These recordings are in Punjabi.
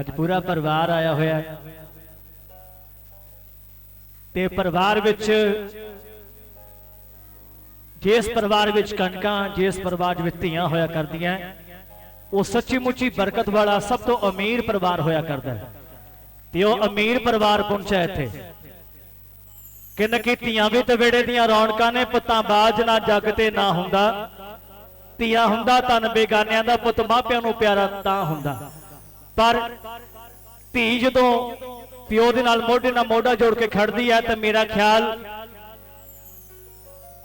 ਅੱਜ ਪੂਰਾ ਪਰਿਵਾਰ ਆਇਆ ਹੋਇਆ ਹੈ। ਤੇ ਪਰਿਵਾਰ ਵਿੱਚ ਜਿਸ ਪਰਿਵਾਰ ਵਿੱਚ ਕਣਕਾਂ, ਜਿਸ ਪਰਿਵਾਰ ਵਿੱਚ ਧੀਆਂ ਹੋਇਆ ਕਰਦੀਆਂ, ਉਹ ਸੱਚੀ ਮੁੱਚੀ ਬਰਕਤ ਵਾਲਾ ਸਭ ਤੋਂ ਅਮੀਰ ਪਰਿਵਾਰ ਹੋਇਆ ਕਰਦਾ ਹੈ। ਤੇ ਉਹ ਅਮੀਰ ਪਰਿਵਾਰ ਪਹੁੰਚਿਆ ਇੱਥੇ। ਕਿੰਨ ਕੀ ਧੀਆਂ ਵੀ ਤੇ ਵੇੜੇ ਦੀਆਂ ਰੌਣਕਾਂ ਨੇ, ਪੁੱਤਾਂ ਬਾਜ ਨਾ ਜੱਗ ਤੇ ਨਾ ਹੁੰਦਾ। ਧੀਆਂ ਹੁੰਦਾ ਤਨ ਬੇਗਾਨਿਆਂ ਦਾ, ਪੁੱਤ ਮਾਪਿਆਂ ਨੂੰ ਪਿਆਰਾ ਤਾਂ ਹੁੰਦਾ। ਪਰ ਧੀ ਜਦੋਂ ਪਿਓ ਦੇ ਨਾਲ ਮੋਢੇ ਨਾਲ ਮੋਢਾ ਜੋੜ ਕੇ ਖੜਦੀ ਹੈ ਤਾਂ ਮੇਰਾ ਖਿਆਲ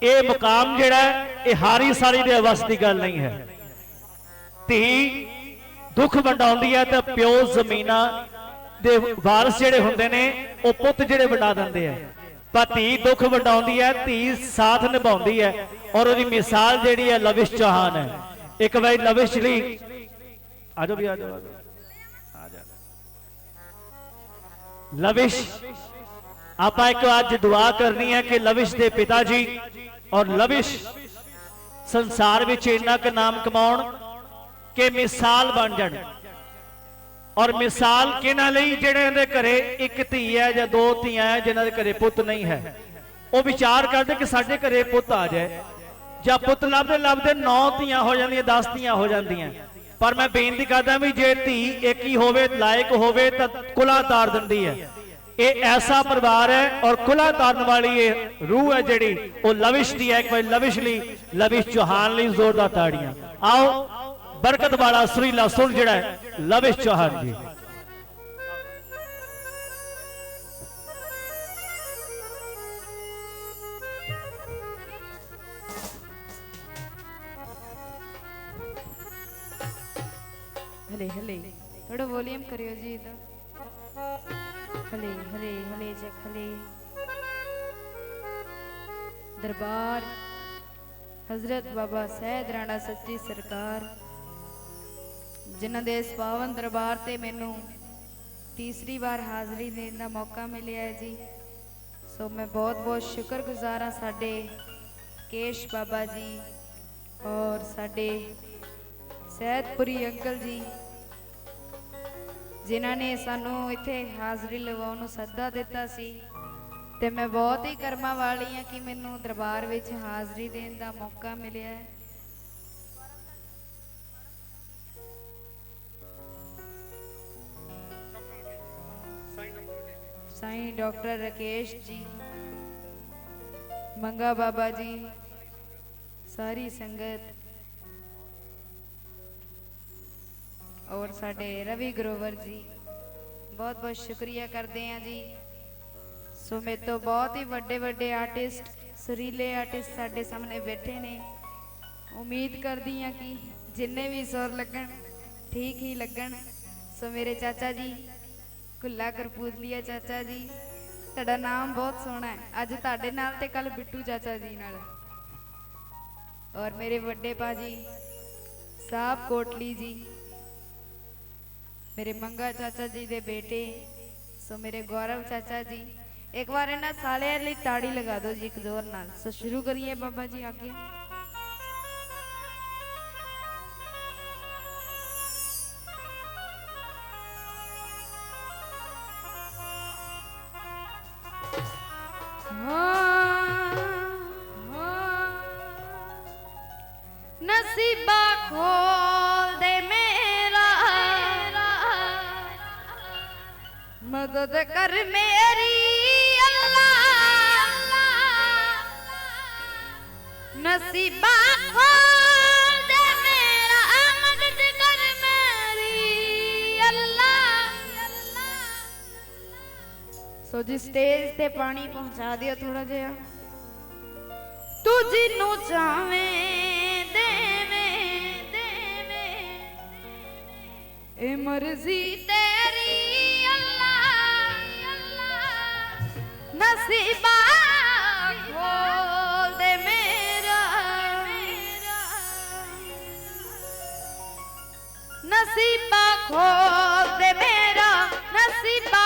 ਇਹ ਮੁਕਾਮ ਜਿਹੜਾ ਇਹ ਹਾਰੀ ਸਾਰੀ ਦੇ ਅਵਸ ਦੀ ਗੱਲ ਨਹੀਂ ਹੈ। ਧੀ ਦੁੱਖ ਵੰਡਾਉਂਦੀ ਹੈ ਤਾਂ ਪਿਓ ਜ਼ਮੀਨਾਂ ਦੇ ਵਾਰਸ ਜਿਹੜੇ ਹੁੰਦੇ ਨੇ, ਉਹ ਪੁੱਤ ਜਿਹੜੇ ਵੰਡਾ ਦਿੰਦੇ ਆ। ਪਰ ਧੀ ਦੁੱਖ ਵੰਡਾਉਂਦੀ ਹੈ, ਧੀ ਸਾਥ ਨਿਭਾਉਂਦੀ ਹੈ ਔਰ ਉਹਦੀ ਮਿਸਾਲ ਜਿਹੜੀ ਹੈ ਲਵਿਸ਼ ਚੌਹਾਨ ਹੈ। ਇੱਕ ਵਾਰੀ ਲਵਿਸ਼ ਲਈ ਆਜੋ ਵੀ ਆਜੋ ਆਜੋ ਲਵਿਸ਼ ਆਪਾਂ ਇੱਕ ਅੱਜ ਦੁਆ ਕਰਨੀ ਹੈ ਕਿ ਲਵਿਸ਼ ਦੇ ਪਿਤਾ ਜੀ ਔਰ ਲਵਿਸ਼ ਸੰਸਾਰ ਵਿੱਚ ਇੰਨਾ ਕੁ ਨਾਮ ਕਮਾਉਣ ਕਿ ਮਿਸਾਲ ਬਣ ਜਾਣ ਔਰ ਮਿਸਾਲ ਕਿਹਨਾਂ ਲਈ ਜਿਹੜੇ ਦੇ ਘਰੇ ਇੱਕ ਧੀ ਹੈ ਜਾਂ ਦੋ ਧੀਆਂ ਹੈ ਜਿਨ੍ਹਾਂ ਦੇ ਘਰੇ ਪੁੱਤ ਨਹੀਂ ਹੈ ਉਹ ਵਿਚਾਰ ਕਰਦੇ ਕਿ ਸਾਡੇ ਘਰੇ ਪੁੱਤ ਆ ਜਾਏ ਜਾਂ ਪੁੱਤ ਲੱਭਦੇ ਲੱਭਦੇ 9 ਧੀਆਂ ਹੋ ਜਾਂਦੀਆਂ 10 ਧੀਆਂ ਹੋ ਜਾਂਦੀਆਂ ਪਰ ਮੈਂ ਬੇਨਤੀ ਕਰਦਾ ਵੀ ਜੇ ਧੀ ਇੱਕ ਹੀ ਹੋਵੇ, ਲਾਇਕ ਹੋਵੇ ਤਾਂ ਕੁਲਾ ਤਾਰ ਦਿੰਦੀ ਹੈ। ਇਹ ਐਸਾ ਪਰਿਵਾਰ ਹੈ ਔਰ ਕੁਲਾ ਤਾਰਨ ਵਾਲੀ ਇਹ ਰੂਹ ਹੈ ਜਿਹੜੀ ਉਹ ਲਵਿਸ਼ ਦੀ ਹੈ, ਇੱਕ ਵਾਰ ਲਵਿਸ਼ ਲਈ, ਲਵਿਸ਼ ਚੌਹਾਨ ਲਈ ਜ਼ੋਰਦਾਰ ਤਾੜੀਆਂ। ਆਓ, ਬਰਕਤ ਵਾਲਾ ਸੁਰੀਲਾ ਸੁਰ ਜਿਹੜਾ ਲਵਿਸ਼ ਚੌਹਾਨ ਜੀ। ਹਲੇ ਹਲੇ। ਥੋੜਾ ਵੋਲੀਅਮ ਕਰਿਓ ਜੀ ਇਹਦਾ ਹਲੇ ਹਲੇ ਹਲੇ ਜਖ ਹਲੇ। ਦਰਬਾਰ। ਹਜ਼ਰਤ ਬਾਬਾ ਸਹਿਦ ਰਾਣਾ ਸੱਚੀ ਸਰਕਾਰ। ਜਿਨ੍ਹਾਂ ਦੇ ਇਸ ਪਾਵਨ ਦਰਬਾਰ ਤੇ ਮੈਨੂੰ ਤੀਸਰੀ ਵਾਰ ਹਾਜ਼ਰੀ ਦੇਣ ਦਾ ਮੌਕਾ ਮਿਲਿਆ ਹੈ ਜੀ। ਸੋ ਮੈਂ ਬਹੁਤ ਬਹੁਤ ਸ਼ੁਕਰਗੁਜ਼ਾਰ ਹਾਂ ਸਾਡੇ ਕੇਸ਼ ਬਾਬਾ ਜੀ ਔਰ ਸਾਡੇ ਸਹਿਦਪੁਰੀ ਅੰਕਲ ਜੀ। ਜਿਨ੍ਹਾਂ ਨੇ ਸਾਨੂੰ ਇੱਥੇ ਹਾਜ਼ਰੀ ਲਵਾਉਣ ਨੂੰ ਸੱਦਾ ਦਿੱਤਾ ਸੀ ਤੇ ਮੈਂ ਬਹੁਤ ਹੀ ਕਰਮਾਂ ਵਾਲੀ ਹਾਂ ਕਿ ਮੈਨੂੰ ਦਰਬਾਰ ਵਿੱਚ ਹਾਜ਼ਰੀ ਦੇਣ ਦਾ ਮੌਕਾ ਮਿਲਿਆ ਹੈ। ਸਾਈਂ ਡਾਕਟਰ ਰਕੇਸ਼ ਜੀ, ਮੰਗਾ ਬਾਬਾ ਜੀ, ਸਾਰੀ ਸੰਗਤ। ਔਰ ਸਾਡੇ ਰਵੀ ਗਰੋਵਰ ਜੀ, ਬਹੁਤ ਬਹੁਤ ਸ਼ੁਕਰੀਆ ਕਰਦੇ ਹਾਂ ਜੀ। ਸੋ ਮੇਰੇ ਤੋਂ ਬਹੁਤ ਹੀ ਵੱਡੇ ਵੱਡੇ ਆਰਟਿਸਟ ਸੁਰੀਲੇ ਆਰਟਿਸਟ ਸਾਡੇ ਸਾਹਮਣੇ ਬੈਠੇ ਨੇ। ਉਮੀਦ ਕਰਦੀ ਹਾਂ ਕਿ ਜਿੰਨੇ ਵੀ ਸੁਰ ਲੱਗਣ, ਠੀਕ ਹੀ ਲੱਗਣ। ਸੋ ਮੇਰੇ ਚਾਚਾ ਜੀ, ਕੁੱਲਾ ਕਰਪੂਤਲੀਆ ਚਾਚਾ ਜੀ, ਤੁਹਾਡਾ ਨਾਮ ਬਹੁਤ ਸੋਹਣਾ ਹੈ। ਅੱਜ ਤੁਹਾਡੇ ਨਾਲ ਤੇ ਕੱਲ ਬਿੱਟੂ ਚਾਚਾ ਜੀ ਨਾਲ। ਔਰ ਮੇਰੇ ਵੱਡੇ ਭਾਜੀ ਸਾਹਿਬ ਕੋਟਲੀ ਜੀ ਮੇਰੇ ਮੰਗਾ ਚਾਚਾ ਜੀ ਦੇ ਬੇਟੇ, ਸੋ ਮੇਰੇ ਗੌਰਵ ਚਾਚਾ ਜੀ, ਇੱਕ ਵਾਰ ਇਹਨਾਂ ਸਾਲਿਆਂ ਲਈ ਤਾੜੀ ਲਗਾ ਦਿਓ ਜੀ ਇੱਕ ਜ਼ੋਰ ਨਾਲ। ਸੋ ਸ਼ੁਰੂ ਕਰੀਏ ਬਾਬਾ ਜੀ ਅੱਗੇ। ਨਸੀਬਾ ਖੋਲ ਦੇ ਮੇਰਾ ਮਦਦ ਕਰ ਮੇਰੀ ਅੱਲਾ। ਸੋ ਜੀ ਸਟੇਜ ਤੇ ਪਾਣੀ ਪਹੁੰਚਾ ਦਿਓ ਥੋੜਾ ਜਿਹਾ। ਤੂੰ ਜਿਹਨੂੰ ਚਾਵੇਂ, ਦੇਵੇਂ ਦੇਵੇਂ। ਇਹ ਮਰਜ਼ੀ ਤੇਰੀ ਅੱਲਾ ਅੱਲਾ। ਨਸੀਬਾ ਖੋਲ ਦੇ ਮੇਰਾ ਨਸੀਬਾ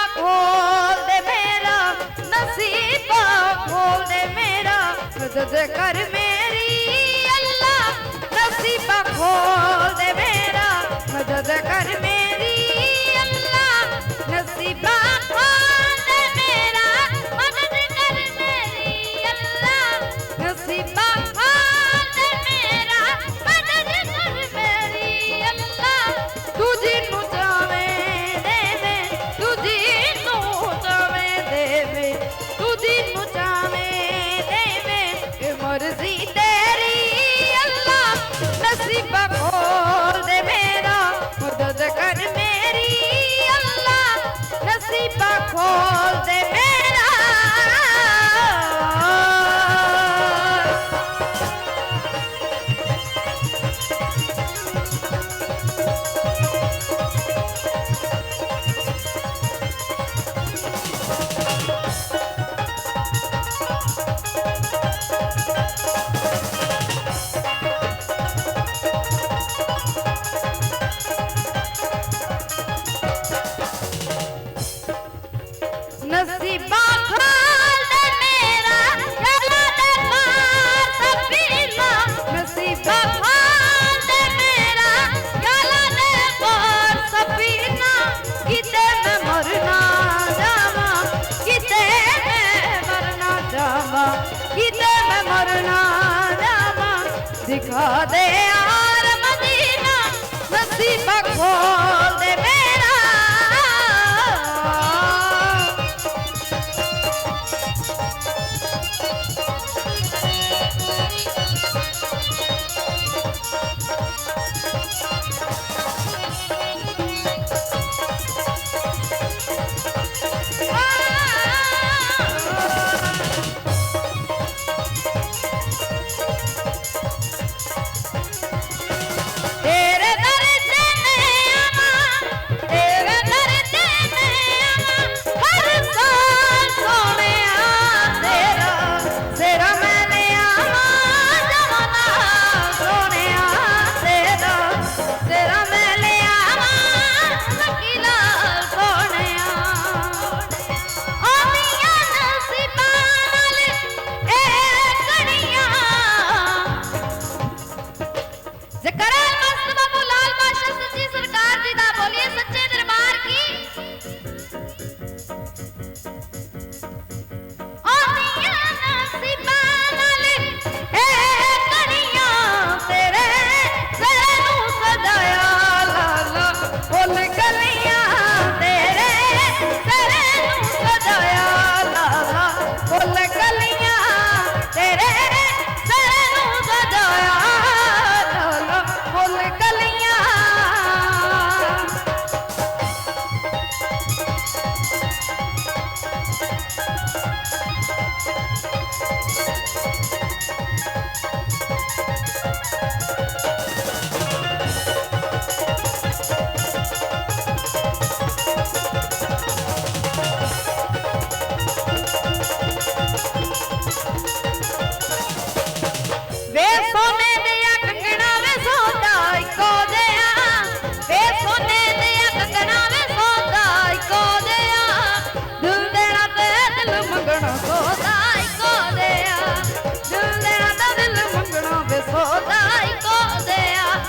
ਮੇਰਾ ਨਸੀਬਾ ਖੋਲ ਦੇ ਮੇਰਾ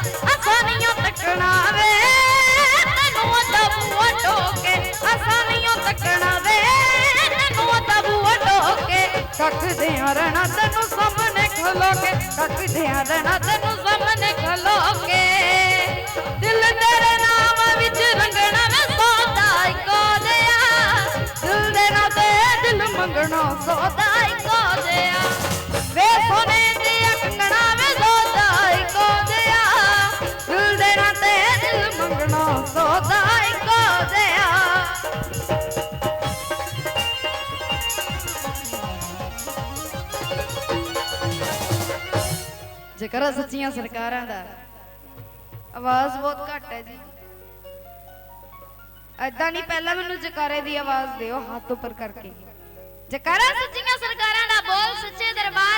ਅਸਾਨੀਆਂ ਤੱਕਣਾ ਵੇ ਤੈਨੂੰ ਦਾ ਬੂਆ ਟੋਕੇ ਅਸਾਨੀਆਂ ਤੱਕਣਾ ਵੇ ਤੈਨੂੰ ਦਾ ਬੂਆ ਟੋਕੇ ਕੱਟਦੇ ਆ ਰਹਿਣਾ ਤੈਨੂੰ ਸਾਹਮਣੇ ਖਲੋ ਕੇ ਕੱਟਦੇ ਆ ਰਹਿਣਾ ਤੈਨੂੰ ਸਾਹਮਣੇ ਖਲੋ ਕੇ ਦਿਲ ਤੇਰੇ ਨਾਮ ਵਿੱਚ ਰੰਗਣਾ ਵੇ ਸੋਦਾ ਕੋ ਦਿਆ ਦਿਲ ਦੇ ਨਾ ਤੇ ਦਿਲ ਮੰਗਣਾ ਸੋਦਾ ਕੋ ਦਿਆ ਵੇ ਸੋਨੇ ਜ਼ਿਕਰ ਸੱਚੀਆਂ ਸਰਕਾਰਾਂ ਦਾ। ਆਵਾਜ਼ ਬਹੁਤ ਘੱਟ ਹੈ ਜੀ। ਐਦਾਂ ਨਹੀਂ, ਪਹਿਲਾਂ ਮੈਨੂੰ ਜਕਾਰੇ ਦੀ ਆਵਾਜ਼ ਦਿਓ ਹੱਥ ਉੱਪਰ ਕਰਕੇ। ਜਕਾਰਾ ਸੱਚੀਆਂ ਸਰਕਾਰਾਂ ਦਾ ਬੋਲ ਸੱਚੇ ਦਰਬਾਰ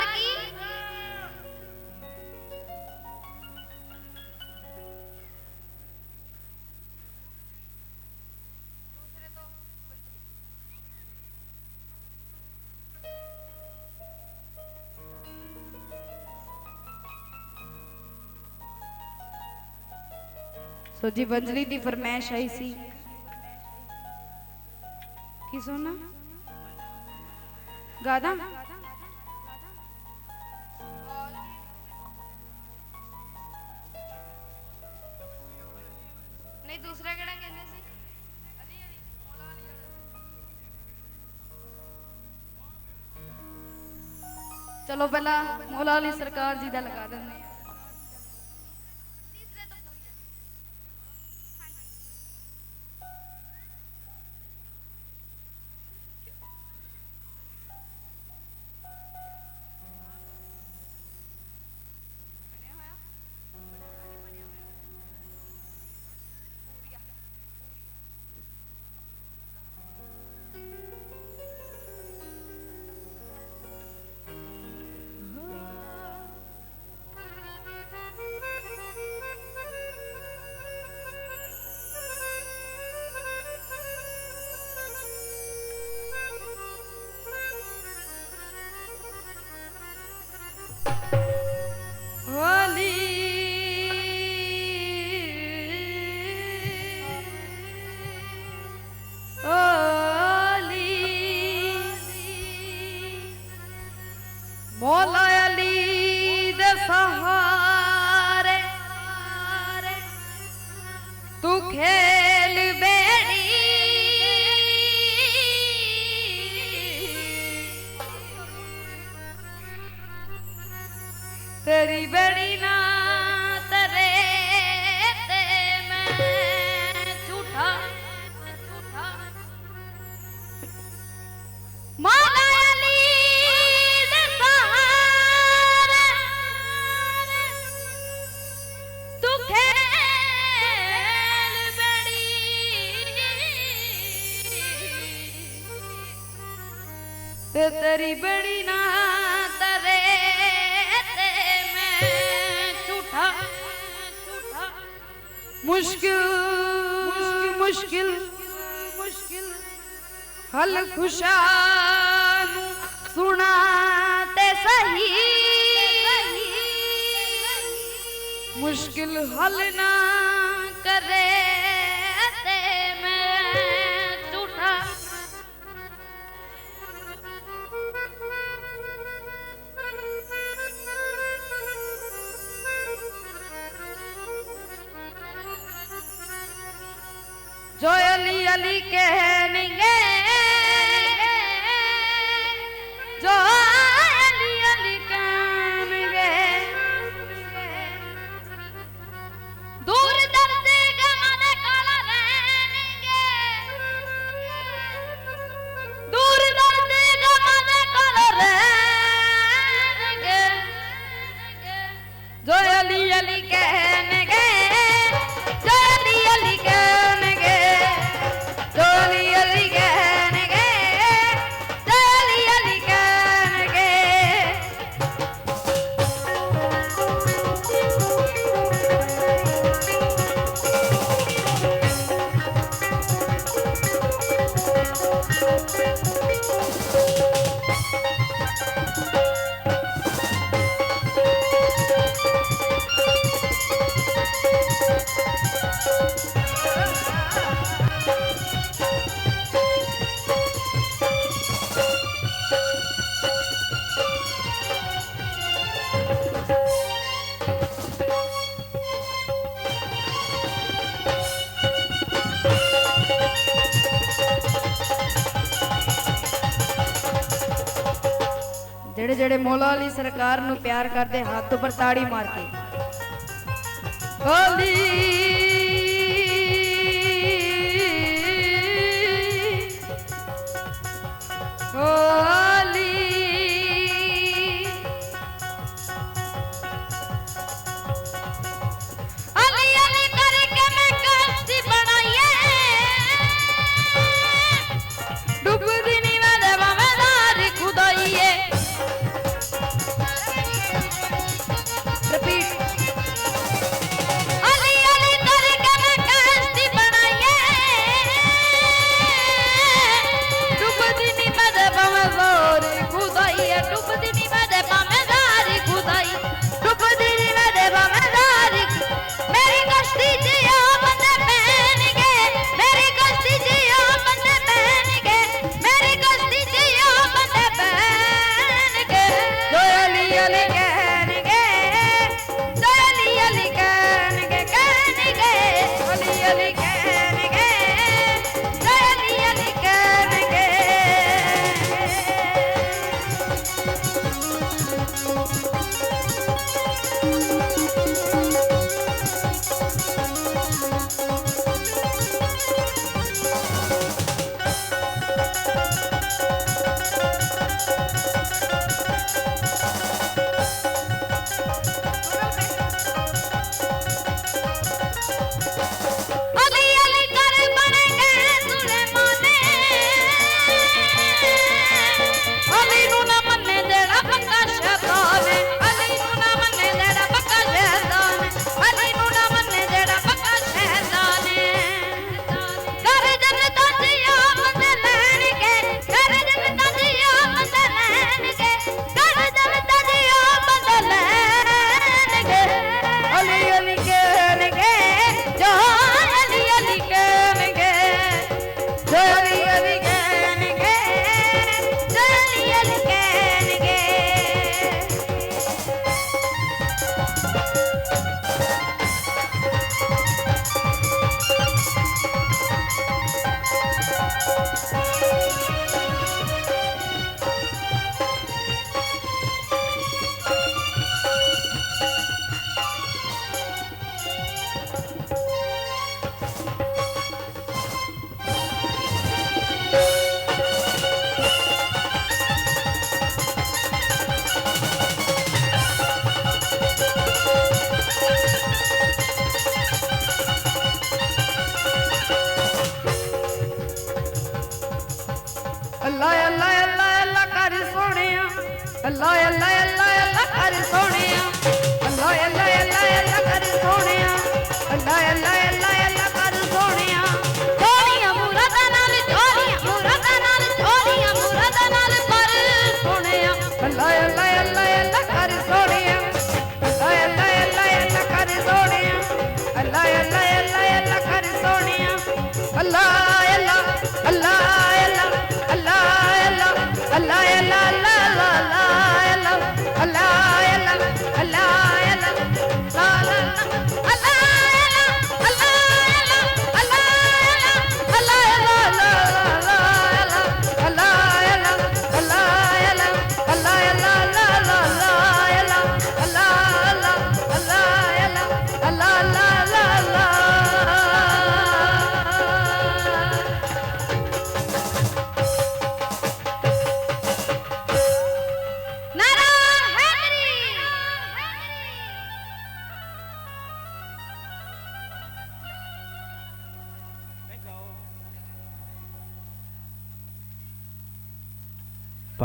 ਸੋ ਜੀ ਵੰਜਲੀ ਦੀ ਫਰਮਾਇਸ਼ ਆਈ ਸੀ। ਕੀ ਸੁਣਨਾ ਗਾਦਾ? ਨਹੀਂ, ਦੂਸਰਾ ਕਿਹੜਾ ਕਹਿੰਦੇ ਸੀ? ਚਲੋ ਪਹਿਲਾਂ ਮੌਲਾ ਅਲੀ ਸਰਕਾਰ ਜੀ ਦਾ ਲਗਾ ਦਿੰਦੇ ਤੇਰੀ ਬੜੀ ਨਾ ਤਰੇ ਤੇ ਮੈਂ ਝੂਠਾ ਝੂਠਾ। ਮੁਸ਼ਕਿਲ ਮੁਸ਼ਕਿਲ ਮੁਸ਼ਕਿਲ। ਹਲ ਖੁਸ਼ਾ ਨੂੰ ਸੁਣਾ ਤੇ ਸਹੀ। ਮੁਸ਼ਕਿਲ ਹਲ ਨਾ ਜਿਹੜੇ ਮੌਲਾ ਅਲੀ ਸਰਕਾਰ ਨੂੰ ਪਿਆਰ ਕਰਦੇ ਹੱਥ ਉੱਪਰ ਤਾੜੀ ਮਾਰ ਕੇ। ਹੋਲੀ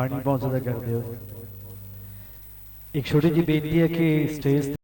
ਪਾਣੀ ਪਹੁੰਚਦਾ ਕਰ ਦਿਓ ਇੱਕ ਛੋਟੀ ਜਿਹੀ ਬੇਨਤੀ ਹੈ ਕਿ ਸਟੇਜ